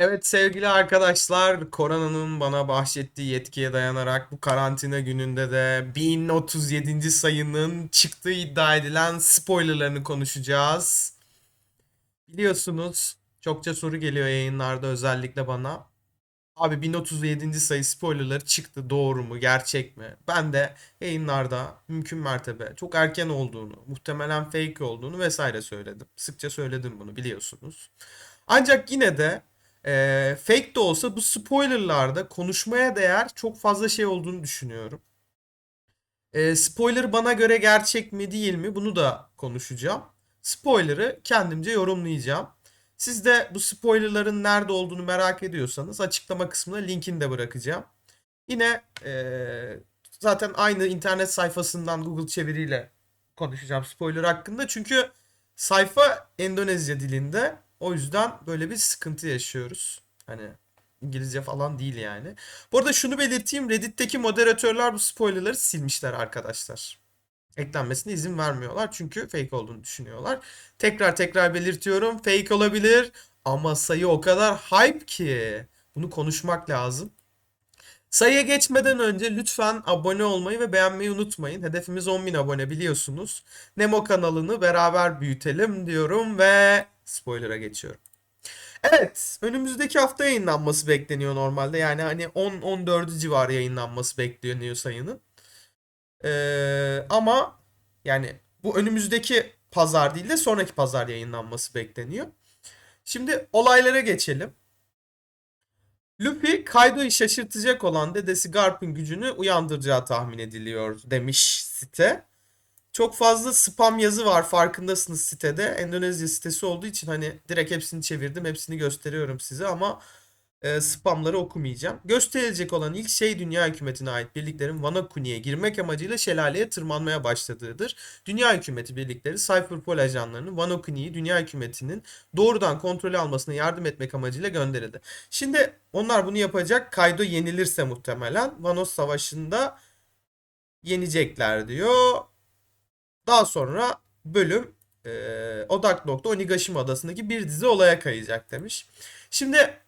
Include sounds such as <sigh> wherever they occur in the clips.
Evet sevgili arkadaşlar, koronanın bana bahşettiği yetkiye dayanarak bu karantina gününde de 1037. sayının çıktığı iddia edilen spoilerlarını konuşacağız. Biliyorsunuz çokça soru geliyor yayınlarda özellikle bana. Abi 1037. sayı spoilerları çıktı doğru mu gerçek mi? Ben de yayınlarda mümkün mertebe çok erken olduğunu, muhtemelen fake olduğunu vesaire söyledim. Sıkça söyledim bunu biliyorsunuz. Ancak yine de e, fake de olsa bu spoilerlarda konuşmaya değer çok fazla şey olduğunu düşünüyorum. E, spoiler bana göre gerçek mi değil mi bunu da konuşacağım. Spoiler'ı kendimce yorumlayacağım. Siz de bu spoilerların nerede olduğunu merak ediyorsanız açıklama kısmına linkini de bırakacağım. Yine e, zaten aynı internet sayfasından Google çeviriyle konuşacağım spoiler hakkında. Çünkü sayfa Endonezya dilinde. O yüzden böyle bir sıkıntı yaşıyoruz. Hani İngilizce falan değil yani. Bu arada şunu belirteyim. Reddit'teki moderatörler bu spoilerları silmişler arkadaşlar. Eklenmesine izin vermiyorlar. Çünkü fake olduğunu düşünüyorlar. Tekrar tekrar belirtiyorum. Fake olabilir. Ama sayı o kadar hype ki. Bunu konuşmak lazım. Sayıya geçmeden önce lütfen abone olmayı ve beğenmeyi unutmayın. Hedefimiz 10.000 abone biliyorsunuz. Nemo kanalını beraber büyütelim diyorum ve spoiler'a geçiyorum. Evet, önümüzdeki hafta yayınlanması bekleniyor normalde. Yani hani 10-14 civarı yayınlanması bekleniyor sayının. Ee, ama yani bu önümüzdeki pazar değil de sonraki pazar yayınlanması bekleniyor. Şimdi olaylara geçelim. Luffy Kaido'yu şaşırtacak olan dedesi Garp'ın gücünü uyandıracağı tahmin ediliyor demiş site. Çok fazla spam yazı var farkındasınız sitede. Endonezya sitesi olduğu için hani direkt hepsini çevirdim. Hepsini gösteriyorum size ama e, spamları okumayacağım. Gösterilecek olan ilk şey dünya hükümetine ait birliklerin Wano Kuni'ye girmek amacıyla şelaleye tırmanmaya başladığıdır. Dünya hükümeti birlikleri Cypherpol ajanlarının Wano Kuni'yi dünya hükümetinin doğrudan kontrolü almasına yardım etmek amacıyla gönderildi. Şimdi onlar bunu yapacak. Kaido yenilirse muhtemelen Wano Savaşı'nda yenecekler diyor. Daha sonra bölüm e, odak nokta Onigashima Adası'ndaki bir dizi olaya kayacak demiş. Şimdi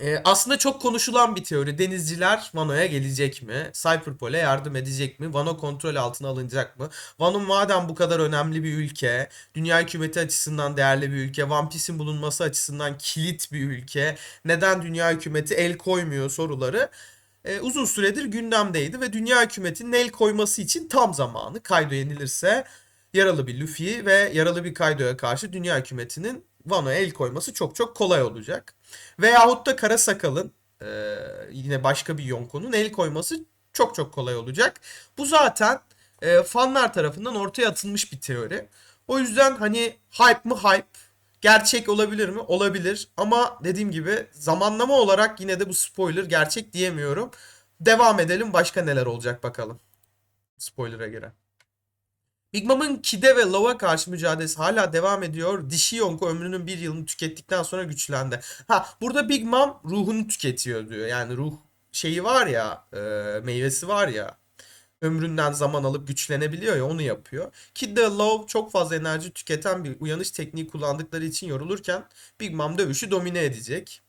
e, aslında çok konuşulan bir teori. Denizciler Wano'ya gelecek mi? Cypherpol'e yardım edecek mi? Wano kontrol altına alınacak mı? Wano madem bu kadar önemli bir ülke, dünya hükümeti açısından değerli bir ülke, One Piece'in bulunması açısından kilit bir ülke, neden dünya hükümeti el koymuyor soruları e, uzun süredir gündemdeydi ve dünya hükümetinin el koyması için tam zamanı. Kaido yenilirse yaralı bir Luffy ve yaralı bir Kaido'ya karşı dünya hükümetinin Wano'ya el koyması çok çok kolay olacak. Veyahut da Kara Sakal'ın e, yine başka bir Yonko'nun el koyması çok çok kolay olacak. Bu zaten e, fanlar tarafından ortaya atılmış bir teori. O yüzden hani hype mı hype, gerçek olabilir mi? Olabilir. Ama dediğim gibi zamanlama olarak yine de bu spoiler gerçek diyemiyorum. Devam edelim. Başka neler olacak bakalım. Spoiler'a göre. Big Mom'un Kid'e ve Low'a karşı mücadelesi hala devam ediyor. Dişi Yonko ömrünün bir yılını tükettikten sonra güçlendi. Ha burada Big Mom ruhunu tüketiyor diyor. Yani ruh şeyi var ya, e, meyvesi var ya. Ömründen zaman alıp güçlenebiliyor ya onu yapıyor. Kid de Love çok fazla enerji tüketen bir uyanış tekniği kullandıkları için yorulurken Big Mom dövüşü domine edecek.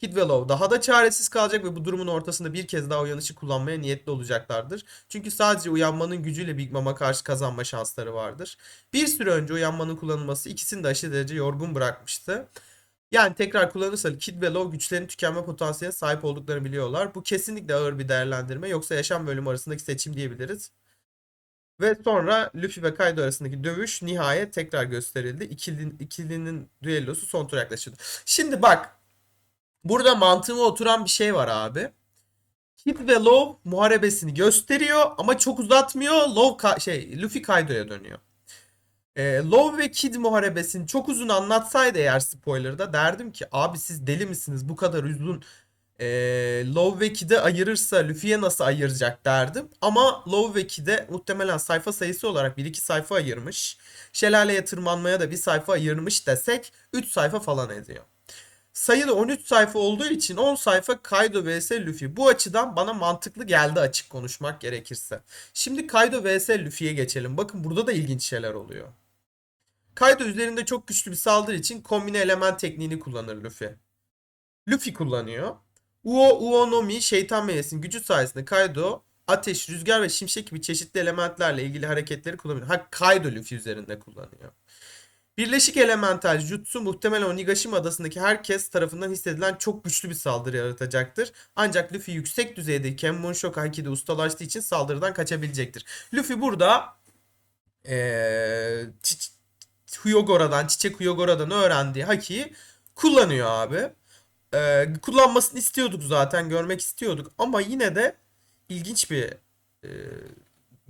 Kid ve Love daha da çaresiz kalacak ve bu durumun ortasında bir kez daha uyanışı kullanmaya niyetli olacaklardır. Çünkü sadece uyanmanın gücüyle Big Mom'a karşı kazanma şansları vardır. Bir süre önce uyanmanın kullanılması ikisini de aşırı derece yorgun bırakmıştı. Yani tekrar kullanırsa Kid ve Love güçlerin tükenme potansiyeline sahip olduklarını biliyorlar. Bu kesinlikle ağır bir değerlendirme. Yoksa yaşam bölümü arasındaki seçim diyebiliriz. Ve sonra Luffy ve Kaido arasındaki dövüş nihayet tekrar gösterildi. İkilinin, ikilinin düellosu son tura yaklaşıyordu. Şimdi bak Burada mantığıma oturan bir şey var abi. Kid ve Love muharebesini gösteriyor ama çok uzatmıyor. Love şey Luffy Kaido'ya dönüyor. E, Love ve Kid muharebesini çok uzun anlatsaydı eğer spoiler'da derdim ki abi siz deli misiniz bu kadar uzun e, Love ve Kid'e ayırırsa Luffy'ye nasıl ayıracak derdim. Ama Love ve Kid'e muhtemelen sayfa sayısı olarak 1-2 sayfa ayırmış. Şelaleye tırmanmaya da bir sayfa ayırmış desek 3 sayfa falan ediyor. Sayıda 13 sayfa olduğu için 10 sayfa Kaido vs Luffy. Bu açıdan bana mantıklı geldi açık konuşmak gerekirse. Şimdi Kaido vs Luffy'ye geçelim. Bakın burada da ilginç şeyler oluyor. Kaido üzerinde çok güçlü bir saldırı için kombine element tekniğini kullanır Luffy. Luffy kullanıyor. Uo Uonomi şeytan meyvesinin gücü sayesinde Kaido ateş, rüzgar ve şimşek gibi çeşitli elementlerle ilgili hareketleri kullanıyor. Ha Kaido Luffy üzerinde kullanıyor. Birleşik elemental jutsu muhtemelen Onigashima adasındaki herkes tarafından hissedilen çok güçlü bir saldırı yaratacaktır. Ancak Luffy yüksek düzeyde Kenmon Aiki'de ustalaştığı için saldırıdan kaçabilecektir. Luffy burada ee, Hyogora'dan, Çiçek Hyogora'dan öğrendiği Haki'yi kullanıyor abi. Ee, kullanmasını istiyorduk zaten, görmek istiyorduk ama yine de ilginç bir e,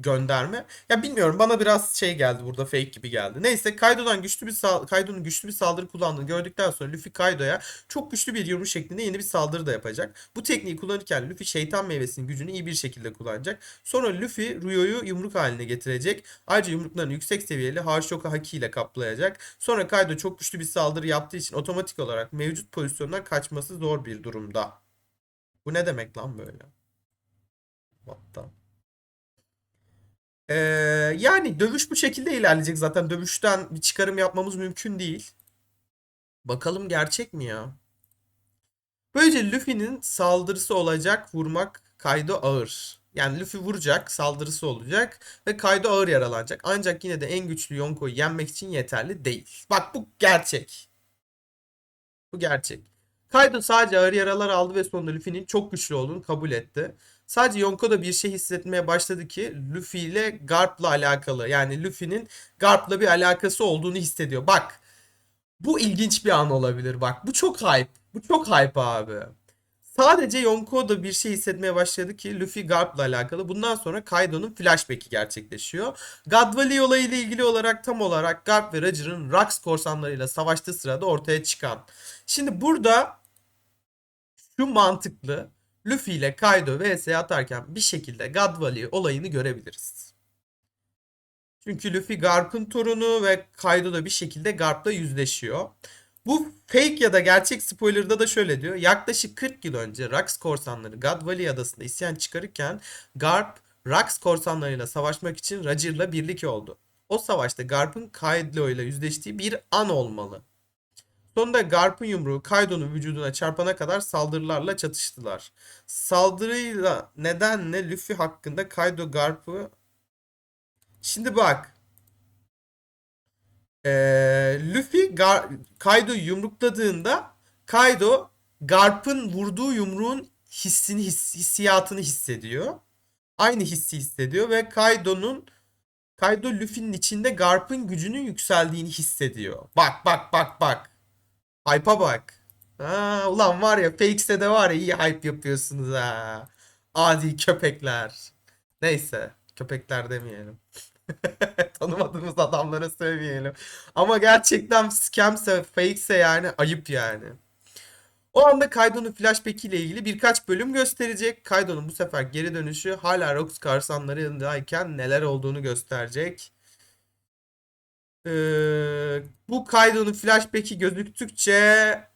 gönderme. Ya bilmiyorum bana biraz şey geldi burada fake gibi geldi. Neyse Kaido'dan güçlü bir sal- Kaido'nun güçlü bir saldırı kullandığını gördükten sonra Luffy Kaido'ya çok güçlü bir yumruş şeklinde yeni bir saldırı da yapacak. Bu tekniği kullanırken Luffy şeytan meyvesinin gücünü iyi bir şekilde kullanacak. Sonra Luffy Ruyo'yu yumruk haline getirecek. Ayrıca yumruklarını yüksek seviyeli Harshoka Haki ile kaplayacak. Sonra Kaido çok güçlü bir saldırı yaptığı için otomatik olarak mevcut pozisyondan kaçması zor bir durumda. Bu ne demek lan böyle? What? Ee, yani dövüş bu şekilde ilerleyecek zaten. Dövüşten bir çıkarım yapmamız mümkün değil. Bakalım gerçek mi ya? Böylece Luffy'nin saldırısı olacak vurmak Kaido ağır. Yani Luffy vuracak, saldırısı olacak ve Kaido ağır yaralanacak. Ancak yine de en güçlü Yonko'yu yenmek için yeterli değil. Bak bu gerçek. Bu gerçek. Kaido sadece ağır yaralar aldı ve sonunda Luffy'nin çok güçlü olduğunu kabul etti. Sadece Yonko da bir şey hissetmeye başladı ki Luffy ile Garp'la alakalı. Yani Luffy'nin Garp'la bir alakası olduğunu hissediyor. Bak bu ilginç bir an olabilir bak. Bu çok hype. Bu çok hype abi. Sadece Yonko da bir şey hissetmeye başladı ki Luffy Garp'la alakalı. Bundan sonra Kaido'nun flashback'i gerçekleşiyor. God olayıyla ilgili olarak tam olarak Garp ve Roger'ın Rax korsanlarıyla savaştığı sırada ortaya çıkan. Şimdi burada şu mantıklı. Luffy ile Kaido vs atarken bir şekilde God Valley olayını görebiliriz. Çünkü Luffy Garp'ın torunu ve Kaido da bir şekilde Garp'la yüzleşiyor. Bu fake ya da gerçek spoiler'da da şöyle diyor. Yaklaşık 40 yıl önce Rax korsanları God Valley adasında isyan çıkarırken Garp Rax korsanlarıyla savaşmak için Roger'la birlik oldu. O savaşta Garp'ın Kaido ile yüzleştiği bir an olmalı. Sonunda Garp'ın yumruğu Kaido'nun vücuduna çarpana kadar saldırılarla çatıştılar. Saldırıyla nedenle Luffy hakkında Kaido Garp'ı... Şimdi bak. Ee, Luffy Gar Kaido'yu yumrukladığında Kaido Garp'ın vurduğu yumruğun hissini his- hissiyatını hissediyor. Aynı hissi hissediyor ve Kaido'nun Kaido Luffy'nin içinde Garp'ın gücünün yükseldiğini hissediyor. Bak bak bak bak. Hype'a bak. Ha, ulan var ya Fakes'te de var ya iyi hype yapıyorsunuz ha. Adi köpekler. Neyse köpekler demeyelim. <laughs> Tanımadığımız adamlara söylemeyelim. Ama gerçekten scamse, fake'se yani ayıp yani. O anda Kaido'nun flashback ile ilgili birkaç bölüm gösterecek. Kaido'nun bu sefer geri dönüşü hala Rox karsanlarındayken neler olduğunu gösterecek. Ee, bu Kaido'nun flashback'i gözüktükçe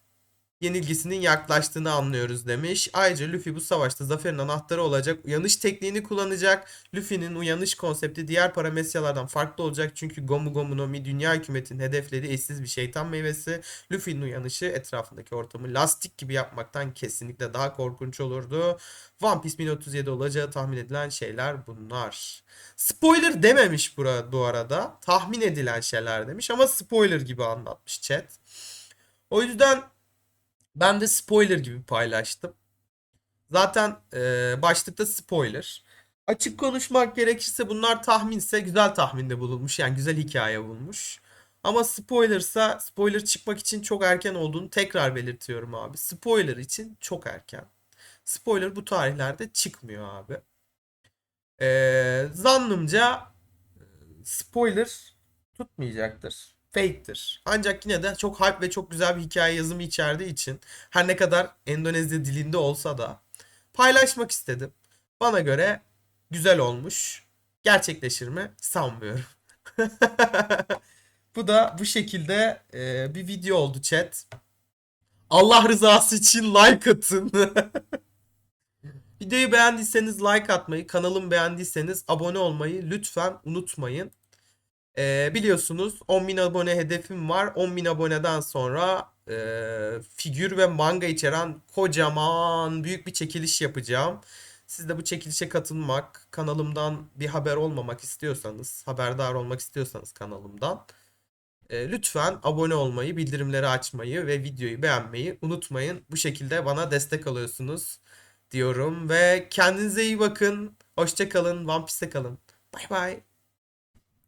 yenilgisinin yaklaştığını anlıyoruz demiş. Ayrıca Luffy bu savaşta zaferin anahtarı olacak. Uyanış tekniğini kullanacak. Luffy'nin uyanış konsepti diğer paramesyalardan farklı olacak. Çünkü Gomu Gomu no Mi dünya hükümetinin hedeflediği eşsiz bir şeytan meyvesi. Luffy'nin uyanışı etrafındaki ortamı lastik gibi yapmaktan kesinlikle daha korkunç olurdu. One Piece 1037 olacağı tahmin edilen şeyler bunlar. Spoiler dememiş burada bu arada. Tahmin edilen şeyler demiş ama spoiler gibi anlatmış chat. O yüzden ben de spoiler gibi paylaştım. Zaten e, başlıkta spoiler. Açık konuşmak gerekirse bunlar tahminse güzel tahminde bulunmuş. Yani güzel hikaye bulmuş. Ama spoilersa spoiler çıkmak için çok erken olduğunu tekrar belirtiyorum abi. Spoiler için çok erken. Spoiler bu tarihlerde çıkmıyor abi. E, zannımca e, spoiler tutmayacaktır. Fake'tir. Ancak yine de çok hype ve çok güzel bir hikaye yazımı içerdiği için her ne kadar Endonezya dilinde olsa da paylaşmak istedim. Bana göre güzel olmuş. Gerçekleşir mi? Sanmıyorum. <laughs> Bu da bu şekilde e, bir video oldu chat. Allah rızası için like atın. <laughs> Videoyu beğendiyseniz like atmayı, kanalımı beğendiyseniz abone olmayı lütfen unutmayın. Ee, biliyorsunuz 10.000 abone hedefim var. 10.000 aboneden sonra e, figür ve manga içeren kocaman büyük bir çekiliş yapacağım. Siz de bu çekilişe katılmak, kanalımdan bir haber olmamak istiyorsanız, haberdar olmak istiyorsanız kanalımdan e, lütfen abone olmayı, bildirimleri açmayı ve videoyu beğenmeyi unutmayın. Bu şekilde bana destek alıyorsunuz diyorum ve kendinize iyi bakın. Hoşça kalın, One Piece'te kalın. Bay bay.